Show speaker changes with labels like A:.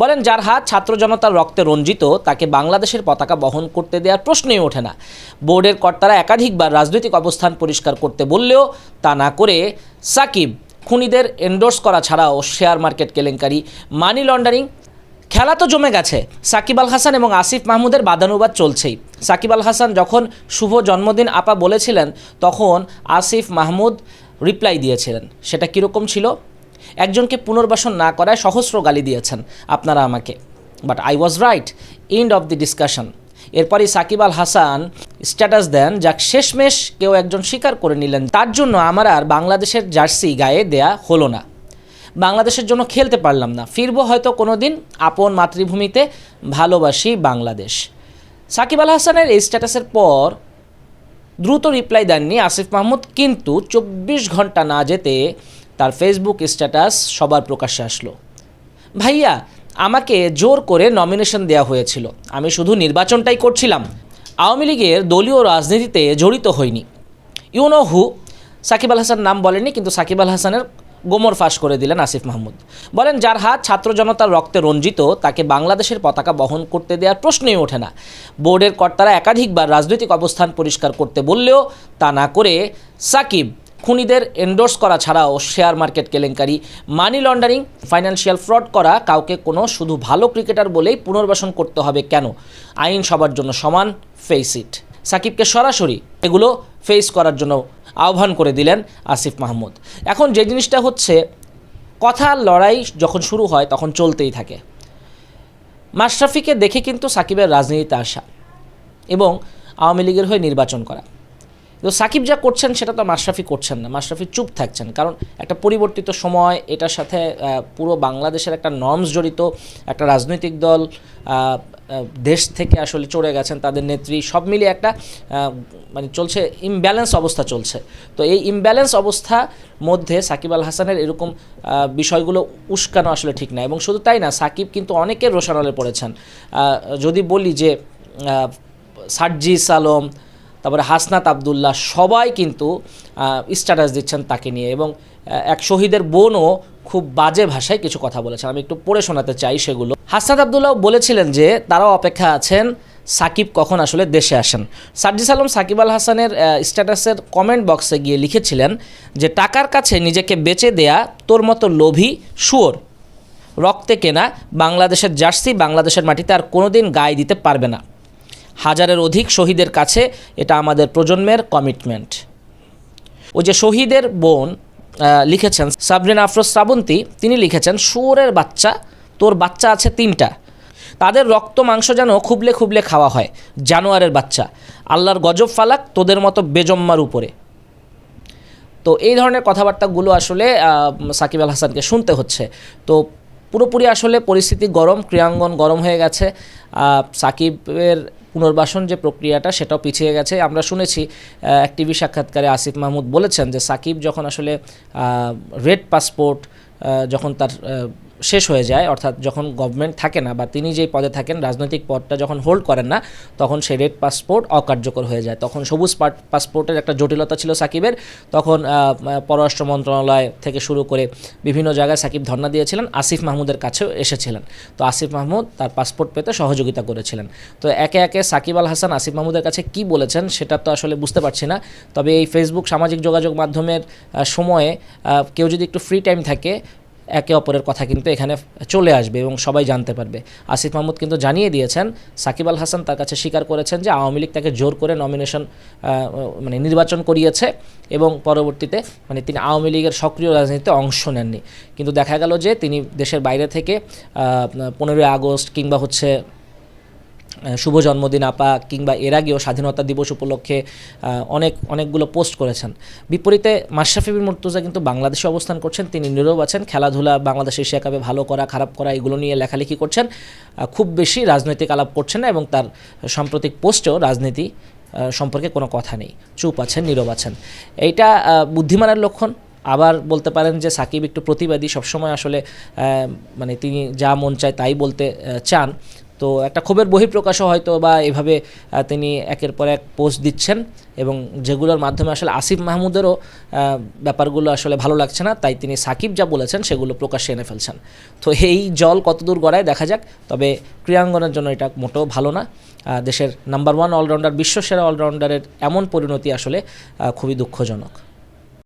A: বলেন, যার হাত ছাত্র জনতার রক্তে রঞ্জিত, তাকে বাংলাদেশের পতাকা বহন করতে দেওয়ার প্রশ্নই ওঠে না। বোর্ডের কর্তারা একাধিকবার রাজনৈতিক অবস্থান পরিষ্কার করতে বললেও তা না করে সাকিব, খুনিদের এন্ডোর্স করা ছাড়াও শেয়ার মার্কেট কেলেঙ্কারি মানি লন্ডারিং খেলা তো জমে গেছে। সাকিব আল হাসান এবং আসিফ মাহমুদের বাদানুবাদ চলছেই। সাকিব আল হাসান যখন শুভ জন্মদিন আপা বলেছিলেন, তখন আসিফ মাহমুদ রিপ্লাই দিয়েছিলেন। সেটা কীরকম ছিল? একজনকে পুনর্বাসন না করায় সহস্র গালি দিয়েছেন আপনারা আমাকে। But I was right end of the discussion এরপরই সাকিব আল হাসান স্ট্যাটাস দেন যা শেষমেশ কেউ একজন স্বীকার করে নিলেন। তার জন্য আমার আর বাংলাদেশের জার্সি গায়ে দেয়া হলো না। বাংলাদেশের জন্য খেলতে পারলাম না। ফিরবো হয়তো কোনো দিন আপন মাতৃভূমিতে ভালোবাসি বাংলাদেশ। সাকিব আল হাসানের এই স্ট্যাটাসের পর দ্রুত রিপ্লাই দেননি আসিফ মাহমুদ, কিন্তু চব্বিশ ঘণ্টা না যেতে তার ফেসবুক স্ট্যাটাস সবার প্রকাশ্যে আসলো। ভাইয়া, আমাকে জোর করে নমিনেশন দেওয়া হয়েছিল। আমি শুধু নির্বাচনটাই করছিলাম। আওয়ামী লীগের দলীয় রাজনীতিতে জড়িত হইনি। You know who Shakib Al Hasan নাম বলেননি, কিন্তু সাকিব আল হাসানের গোমর ফাঁস করে দিলেন আসিফ মাহমুদ। বলেন, যার হাত ছাত্র জনতার রক্তে রঞ্জিত, তাকে বাংলাদেশের পতাকা বহন করতে দেওয়ার প্রশ্নই ওঠে না। বোর্ডের কর্তারা একাধিকবার রাজনৈতিক অবস্থান পরিষ্কার করতে বললেও তা না করে সাকিব খুনিদের এন্ডোর্স করা ছাড়াও শেয়ার মার্কেট কেলেঙ্কারি। মানি লন্ডারিং ফাইন্যান্সিয়াল ফ্রড করা কাউকে কোনো শুধু ভালো ক্রিকেটার বলেই পুনর্বাসন করতে হবে কেন? আইন সবার জন্য সমান ফেস ইট সাকিবকে সরাসরি এগুলো ফেস করার জন্য আহ্বান করে দিলেন আসিফ মাহমুদ। এখন যে জিনিসটা হচ্ছে কথার লড়াই যখন শুরু হয় তখন চলতেই থাকে। মাশরাফিকে দেখে কিন্তু সাকিবের রাজনীতিতে আসা এবং আওয়ামী লীগের হয়ে নির্বাচন করা। তো সাকিব যা করছেন, সেটা তো মাশরাফি করছেন না। মাশরাফি চুপ থাকছেন। কারণ একটা পরিবর্তিত সময়, এটার সাথে পুরো বাংলাদেশের একটা নর্মস জড়িত, একটা রাজনৈতিক দল দেশ থেকে আসলে চড়ে গেছেন, তাদের নেত্রী, সব মিলিয়ে একটা মানে চলছে ইমব্যালেন্স অবস্থা চলছে। তো এই ইমব্যালেন্স অবস্থা মধ্যে সাকিব আল হাসানের এরকম বিষয়গুলো উস্কানো আসলে ঠিক না। এবং শুধু তাই না, সাকিব কিন্তু অনেকের রোশানলে পড়েছেন। যদি বলি যে সার্জিস আলম তারপরে হাসনাত আবদুল্লাহ সবাই কিন্তু স্ট্যাটাস দিচ্ছেন তাকে নিয়ে এবং এক শহীদের বোনও খুব বাজে ভাষায় কিছু কথা বলেছেন। আমি একটু পড়ে শোনাতে চাই সেগুলো। হাসনাত আবদুল্লাহ বলেছিলেন যে, তারাও অপেক্ষা আছেন, সাকিব কখন আসলে দেশে আসেন। সার্জিস আলম, সাকিব আল হাসানের স্ট্যাটাসের কমেন্ট বক্সে গিয়ে লিখেছিলেন যে, টাকার কাছে নিজেকে বেচে দেয়া তোর মতো লোভী, শুয়োর। রক্তে কেনা বাংলাদেশের জার্সি বাংলাদেশের মাটিতে আর কোনোদিন গায়ে দিতে পারবে না। হাজারের অধিক শহীদের কাছে এটা আমাদের প্রজন্মের কমিটমেন্ট ওই যে শহীদের বোন লিখেছেন সাবরিন আফরোজ শ্রাবন্তী, তিনি লিখেছেন, শুয়োরের বাচ্চা, তোর বাচ্চা আছে তিনটা। তাদের রক্ত মাংস যেন খুবলে খুবলে খাওয়া হয়, জানোয়ারের বাচ্চা। আল্লাহর গজব ফালাক, তোদের মতো বেজম্মার উপরে। তো এই ধরনের কথাবার্তাগুলো আসলে সাকিব আল হাসানকে শুনতে হচ্ছে। তো পুরোপুরি আসলে পরিস্থিতি গরম, ক্রিয়াঙ্গন গরম হয়ে গেছে। সাকিবের পুনর্বাসন যে প্রক্রিয়াটা, সেটাও পিছিয়ে গেছে। আমরা শুনেছি এক টিভি সাক্ষাৎকারে আসিফ মাহমুদ বলেছেন যে সাকিব যখন আসলে রেড পাসপোর্ট যখন তার শেষ হয়ে যায়, অর্থাৎ যখন গভর্নমেন্ট থাকে না বা তিনি যেই পদে থাকেন, রাজনৈতিক পদটা যখন হোল্ড করেন না, তখন সেই রেড পাসপোর্ট অকার্যকর হয়ে যায়। তখন সবুজ পাসপোর্টের একটা জটিলতা ছিল সাকিবের। তখন পররাষ্ট্র মন্ত্রণালয় থেকে শুরু করে বিভিন্ন জায়গায় সাকিব ধর্ণা দিয়েছিলেন, আসিফ মাহমুদের কাছেও এসেছিলেন। তো আসিফ মাহমুদ তার পাসপোর্ট পেতে সহযোগিতা করেছিলেন। তো একে একে সাকিব আল হাসান আসিফ মাহমুদের কাছে কি বলেছেন, সেটা তো আসলে বুঝতে পারছি না। তবে এই ফেসবুক সামাজিক যোগাযোগ মাধ্যমের সময়ে কেউ যদি একটু ফ্রি টাইম থাকে একে অপরের কথা কিন্তু এখানে চলে আসবে এবং সবাই জানতে পারবে। আসিফ মাহমুদ কিন্তু জানিয়ে দিয়েছেন, সাকিব আল হাসান তার কাছে স্বীকার করেছেন যে আওয়ামী লীগ তাকে জোর করে নমিনেশন মানে নির্বাচন করিয়েছে এবং পরবর্তীতে মানে তিনি আওয়ামী লীগের সক্রিয় রাজনীতিতে অংশ নেননি। কিন্তু দেখা গেল যে তিনি দেশের বাইরে থেকে পনেরোই আগস্ট কিংবা হচ্ছে শুভ জন্মদিন আপা কিংবা এর আগেও স্বাধীনতা দিবস উপলক্ষে অনেক, অনেকগুলো পোস্ট করেছেন। বিপরীতে মাশরাফি বিন মুর্তুজা কিন্তু বাংলাদেশে অবস্থান করছেন, তিনি নীরব আছেন, খেলাধুলা, বাংলাদেশ, এশিয়া কাপে ভালো করা, খারাপ করা, এগুলো নিয়ে লেখালেখি করছেন। খুব বেশি রাজনৈতিক আলাপ করছেন না এবং তার সাম্প্রতিক পোস্টেও রাজনীতি সম্পর্কে কোনো কথা নেই। চুপ আছেন, নীরব আছেন। এইটা বুদ্ধিমানের লক্ষণ। আবার বলতে পারেন যে সাকিব একটু প্রতিবাদী, সবসময় আসলে মানে তিনি যা মন চায় তাই বলতে চান। তো একটা ক্ষোভের বহিঃপ্রকাশও হয়তো বা এভাবে তিনি একের পর এক পোস্ট দিচ্ছেন এবং যেগুলোর মাধ্যমে আসলে আসিফ মাহমুদেরও ব্যাপারগুলো আসলে ভালো লাগছে না, তাই তিনি সাকিব যা বলেছেন সেগুলো প্রকাশ্যে এনে ফেলছেন। তো এই জল কতদূর গড়ায় দেখা যাক, তবে ক্রীড়াঙ্গনের জন্য এটা মোটেও ভালো না। দেশের নাম্বার ওয়ান অলরাউন্ডার বিশ্বসেরা অলরাউন্ডারের এমন পরিণতি আসলে খুবই দুঃখজনক।